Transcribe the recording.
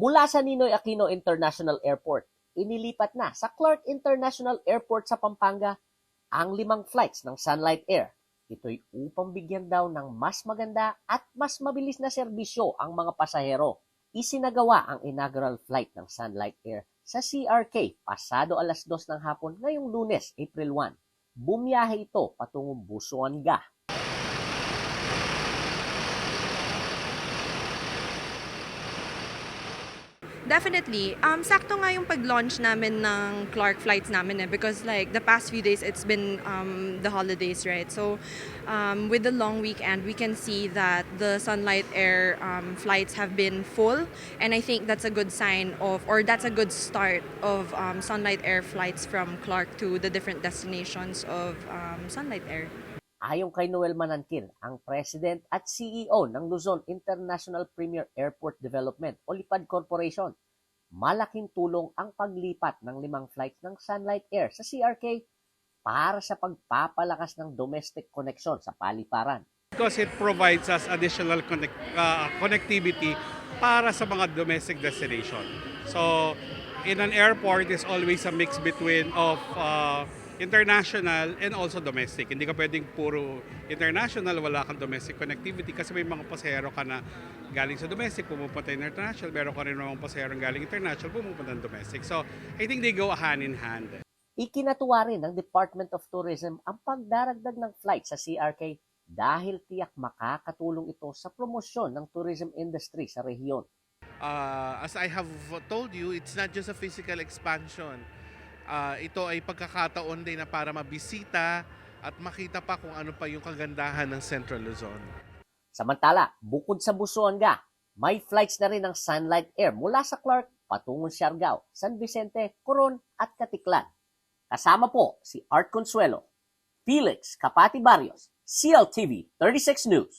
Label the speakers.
Speaker 1: Mula sa Ninoy Aquino International Airport, inilipat na sa Clark International Airport sa Pampanga ang limang flights ng Sunlight Air. Ito'y upang bigyan daw ng mas maganda at mas mabilis na serbisyo ang mga pasahero. Isinagawa ang inaugural flight ng Sunlight Air sa CRK pasado alas 2 ng hapon ngayong lunes, April 1. Bumiyahe ito patungong Busuanga.
Speaker 2: Definitely. Um, sakto nga yung pag-launch namin ng Clark flights namin eh, because like the past few days it's been um, the holidays, right? So um, with the long weekend, we can see that the Sunlight Air um, flights have been full, and I think that's a good sign of, or that's a good start of um, Sunlight Air flights from Clark to the different destinations of um, Sunlight Air.
Speaker 1: Ayon kay Noel Mananquil, ang President at CEO ng Luzon International Premier Airport Development o Lipad Corporation, malaking tulong ang paglipat ng limang flights ng Sunlight Air sa CRK para sa pagpapalakas ng domestic connection sa paliparan.
Speaker 3: because it provides us additional connect, uh, connectivity para sa mga domestic destination. So, in an airport is always a mix between of uh, international and also domestic. Hindi ka pwedeng puro international, wala kang domestic connectivity kasi may mga pasahero ka na galing sa domestic, pumupunta international, meron ka rin mga pasahero galing international, pumupunta ng domestic. So, I think they go hand in hand.
Speaker 1: Ikinatuwa rin ng Department of Tourism ang pagdaragdag ng flight sa CRK dahil tiyak makakatulong ito sa promosyon ng tourism industry sa rehiyon.
Speaker 4: uh, as I have told you, it's not just a physical expansion. Uh, ito ay pagkakataon din na para mabisita at makita pa kung ano pa yung kagandahan ng Central Luzon.
Speaker 1: Samantala, bukod sa Busuanga, may flights na rin ng Sunlight Air mula sa Clark patungong Siargao, San Vicente, Coron at Katiklan. Kasama po si Art Consuelo, Felix Kapati Barrios, CLTV 36 News.